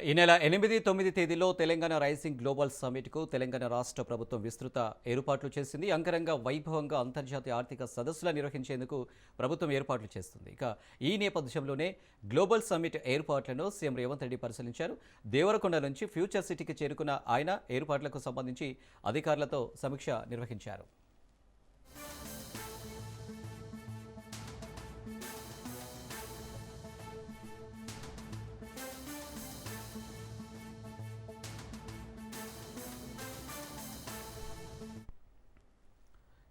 ఈ నెల ఎనిమిది తొమ్మిది తేదీలో తెలంగాణ రైసింగ్ గ్లోబల్ సమ్మిట్కు తెలంగాణ రాష్ట్ర ప్రభుత్వం విస్తృత ఏర్పాట్లు చేసింది. అంగరంగ వైభవంగా అంతర్జాతీయ ఆర్థిక సదస్సుల నిర్వహించేందుకు ప్రభుత్వం ఏర్పాట్లు చేస్తుంది. ఇక ఈ నేపథ్యంలోనే గ్లోబల్ సమ్మిట్ ఏర్పాట్లను సీఎం రేవంత్ రెడ్డి పరిశీలించారు. దేవరకొండ నుంచి ఫ్యూచర్ సిటీకి చేరుకున్న ఆయన ఏర్పాట్లకు సంబంధించి అధికారులతో సమీక్ష నిర్వహించారు.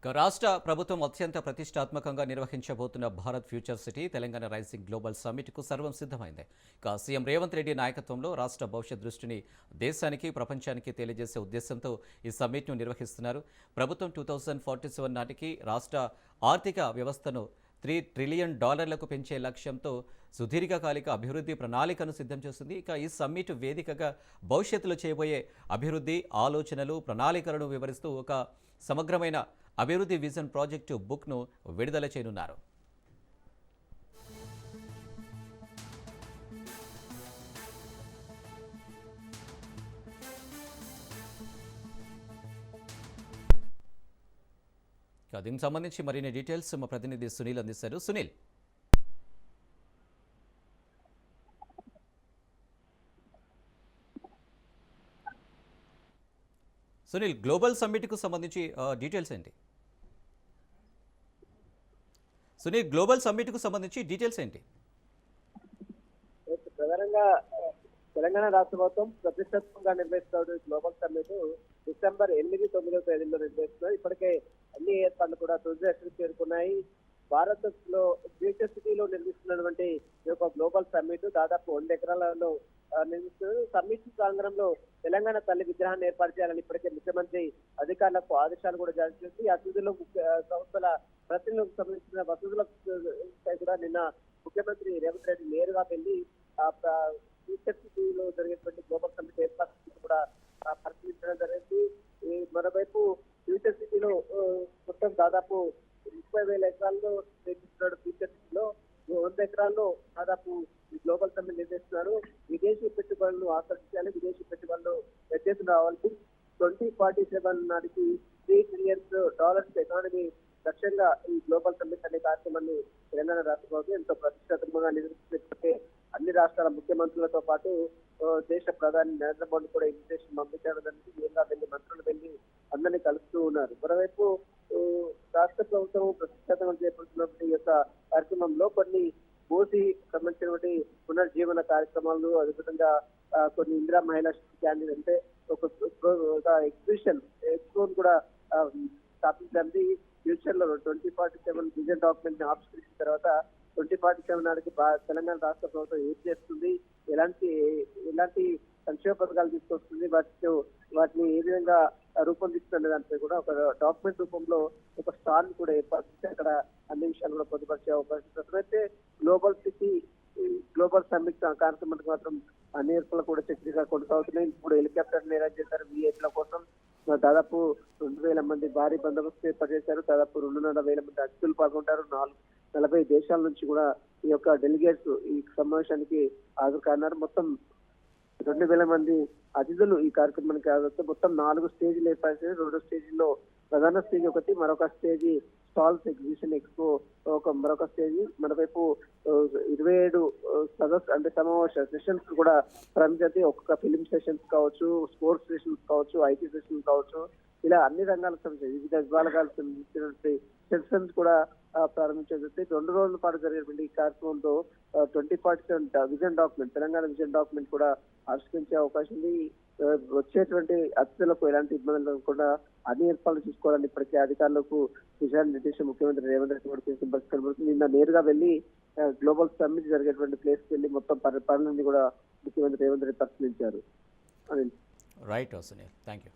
రాష్ట్ర ప్రభుత్వం అత్యంత ప్రతిష్టాత్మకంగా నిర్వహించబోతున్న Bharat future city Telangana rising global సమ్మిట్కు సర్వం సిద్ధమైంది. ఇక సీఎం రేవంత్ రెడ్డి నాయకత్వంలో రాష్ట్ర భవిష్యత్ దృష్టిని దేశానికి ప్రపంచానికి తెలియజేసే ఉద్దేశంతో ఈ సమ్మిట్ను నిర్వహిస్తున్నారు. ప్రభుత్వం టూ థౌజండ్ ఫార్టీ సెవెన్ నాటికి రాష్ట్ర ఆర్థిక వ్యవస్థను త్రీ ట్రిలియన్ డాలర్లకు పెంచే లక్ష్యంతో సుదీర్ఘకాలిక అభివృద్ధి ప్రణాళికను సిద్ధం చేస్తుంది ఇక ఈ సమ్మిట్ వేదికగా భవిష్యత్తులో చేయబోయే అభివృద్ధి ఆలోచనలు ప్రణాళికలను వివరిస్తూ ఒక సమగ్రమైన అభివృద్ధి విజన్ ప్రాజెక్టు బుక్ను విడుదల చేయనున్నారు. దీనికి సంబంధించి మరిన్ని డీటెయిల్స్ మా ప్రతినిధి సునీల్ అందిస్తారు. సునీల్ సునీల్ గ్లోబల్ సమ్మిట్కు సంబంధించి డీటెయిల్స్ ఏంటి? సునీల్ గ్లోబల్ సమ్మిట్కు సంబంధించి డీటెయిల్స్ ఏంటి? ప్రధానంగా తెలంగాణ రాష్ట్ర ప్రభుత్వం ప్రతిష్టాత్మకంగా నిర్వహిస్తున్న గ్లోబల్ సమ్మిట్ డిసెంబర్ ఎనిమిది తొమ్మిదో తేదీలో నిర్వహిస్తున్నారు ఇప్పటికే అన్ని ఏర్పాట్లు కూడా తుది దశకు చేరుకున్నాయి. భారత్లో సిటీలో నిర్మిస్తున్నటువంటి ఈ యొక్క గ్లోబల్ సమ్మిట్ దాదాపు వంద ఎకరాలలో నిర్మిస్తున్నారు సమ్మిట్ ప్రాంగణంలో తెలంగాణ తల్లి విగ్రహాన్ని ఏర్పాటు చేయాలని ఇప్పటికే ముఖ్యమంత్రి అధికారులకు ఆదేశాలు కూడా జారీ చేసి అతిథులు ముఖ్య సంస్థల ప్రతినిధులకు సంబంధించిన వసతులపై కూడా నిన్న ముఖ్యమంత్రి రేవంత్ రెడ్డి నేరుగా వెళ్ళి లో సిటీలో జరిగేటువంటి గ్లోబల్ సమ్మిట్ కూడా పరిశీలించడం జరిగింది. ఈ మరోవైపు ఫ్యూచర్ సిటీలో మొత్తం దాదాపు ముప్పై వేల ఎకరాల్లో నిర్మిస్తున్నాడు ఫ్యూచర్ సిటీలో వంద ఎకరాల్లో దాదాపు ఈ గ్లోబల్ సమ్మిట్ నిర్వహిస్తున్నారు విదేశీ పెట్టుబడులను ఆకర్షించాలి. విదేశీ పెట్టుబడులు వ్యత్యాసం రావాలి ట్వంటీ ఫార్టీ సెవెన్ నాటికి త్రీ ట్రిలియన్స్ డాలర్స్ ఎకానమీ లక్ష్యంగా ఈ గ్లోబల్ సమ్మిట్ అనే కార్యక్రమాన్ని తెలంగాణ రాష్ట్ర ప్రభుత్వం ఎంతో ప్రతిష్టాత్మకంగా నిర్వహిస్తుంటే అన్ని రాష్ట్రాల ముఖ్యమంత్రులతో పాటు దేశ ప్రధాని నరేంద్ర మోడీ కూడా ఇన్విటేషన్ పంపించడం జరిగింది నేరుగా వెళ్ళి మంత్రులు వెళ్ళి అందరినీ కలుస్తూ ఉన్నారు. మరోవైపు రాష్ట్ర ప్రభుత్వం ప్రతిష్టాత్మకంగా చేపడుతున్నటువంటి ఈ యొక్క కార్యక్రమంలో కొన్ని మూసి సంబంధించినటువంటి పునర్జీవన కార్యక్రమాలు అదేవిధంగా కొన్ని ఇందిరా మహిళా క్యాండిడేట్ అంటే ఒక ఒక ఎగ్జిబిషన్ ఎక్స్పోన్ కూడా స్థాపించడానికి ఫ్యూచర్లో ట్వంటీ ఫార్టీ సెవెన్ విజన్ డాక్యుమెంట్ని ఆవిష్కరించిన తర్వాత ట్వంటీ ఫార్టీ సెవెన్ నాటికి తెలంగాణ రాష్ట్ర ప్రభుత్వం ఏం చేస్తుంది? ఎలాంటి ఎలాంటి సంక్షేమ పథకాలు తీసుకొస్తుంది? వాటితో వాటిని ఏ విధంగా రూపొందిస్తుంది దానిపై కూడా ఒక డాక్యుమెంట్ రూపంలో ఒక స్టాల్ కూడా ఏర్పాటు అక్కడ అన్ని విషయాలు కూడా పొందుపరిచే అవకాశం ఉంది. ప్రస్తుతమైతే గ్లోబల్ సిటీ గ్లోబల్ సమ్మిట్ కార్యక్రమానికి మాత్రం అన్ని ఏర్పాట్లు కూడా చక్కగా కొనసాగుతున్నాయి. ఇప్పుడు హెలికాప్టర్ అరేంజ్ చేశారు విఐపీల కోసం. దాదాపు రెండు వేల మంది భారీ బందోబస్తు ఏర్పాటు చేశారు. దాదాపు రెండున్నర వేల మంది అతిథులు పాల్గొంటారు. నాలుగు నలభై దేశాల నుంచి కూడా ఈ యొక్క డెలిగేట్స్ ఈ సమావేశానికి హాజరు కానున్నారు. మొత్తం రెండు వేల మంది అతిథులు ఈ కార్యక్రమానికి హాజరు మొత్తం నాలుగు స్టేజీలు ఏర్పాటు చేశారు. రెండు స్టేజీల్లో ప్రధాన స్టేజ్ ఒకటి మరొక స్టేజీ స్టాల్స్ ఎగ్జిబిషన్ ఎక్స్పో ఒక మరొక స్టేజ్ మరోవైపు uh, ఇరవై ఏడు uh, సదస్ సదస్సు అంటే సమావేశ సెషన్స్ కూడా ప్రారంభించి ఒక్కొక్క ఫిలిం సెషన్స్ కావచ్చు స్పోర్ట్స్ సెషన్స్ కావచ్చు ఐటీ సెషన్స్ కావచ్చు. ఇలా అన్ని రంగాలకు సంబంధించి వివిధ విభాగాలకు సంబంధించినటువంటి సెషన్స్ కూడా uh, ఆ, ప్రారంభించేది రెండు రోజుల పాటు జరిగేటువంటి ఈ కార్యక్రమంతో twenty forty seven vision document Telangana vision document కూడా ఆవిష్కరించే అవకాశం ఉంది. వచ్చేటువంటి అతిథులకు ఎలాంటి ఇబ్బందులు లేకుండా అన్ని ఏర్పాట్లు చూసుకోవాలని ఇప్పటికే అధికారులకు దిశానిర్దేశం ముఖ్యమంత్రి రేవంత్ రెడ్డి కూడా చేసిన పరిస్థితి కనబడుతుంది. నిన్న నేరుగా వెళ్ళి గ్లోబల్ సమ్మిట్ జరిగేటువంటి ప్లేస్ వెళ్ళి వెళ్ళి మొత్తం పరి- పనులన్నీ కూడా ముఖ్యమంత్రి రేవంత్ రెడ్డి పరిశీలించారు. Right Sunil thank you